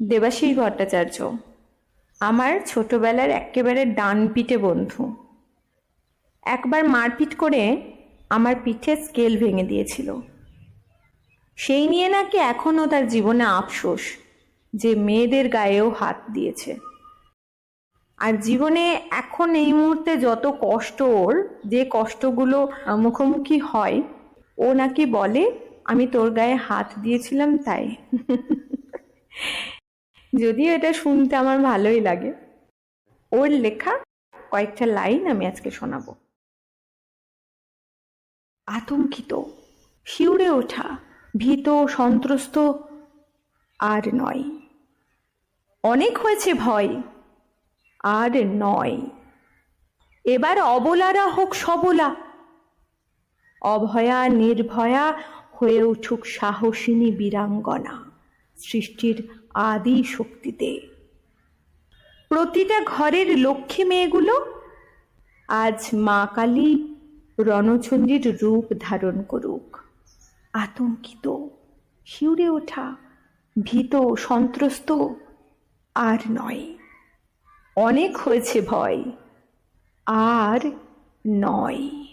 দেবাশিস ভট্টাচার্য, আমার ছোটবেলার একেবারে ডান পিঠে বন্ধু। একবার মারপিট করে আমার পিঠে স্কেল ভেঙে দিয়েছিল। সেই নিয়ে নাকি এখনও তার জীবনে আফসোস যে মেয়েদের গায়েও হাত দিয়েছে। আর জীবনে এখন এই মুহূর্তে যত কষ্ট ওর, যে কষ্টগুলো মুখোমুখি হয়, ও নাকি বলে, আমি তোর গায়ে হাত দিয়েছিলাম তাই। যদিও এটা শুনতে আমার ভালোই লাগে। ওর লেখা কয়েকটা লাইন আমি আজকে শোনাবো। আতঙ্কিত, শিউরে ওঠা, ভীত, সন্ত্রস্ত আর নয়। অনেক হয়েছে ভয়, আর নয়। এবার অবলারা হোক সবলা। অভয়া, নির্ভয়া হয়ে উঠুক সাহসিনী বীরাঙ্গনা। সৃষ্টির আদি শক্তিতে। প্রতিটা ঘরের লক্ষ্মী মেয়েগুলো আজ মা কালী রণচণ্ডীর রূপ ধারণ করুক। আতঙ্কিত, শিউরে ওঠা, ভীত, সন্ত্রস্ত আর নয়। অনেক হয়েছে ভয়, আর নয়।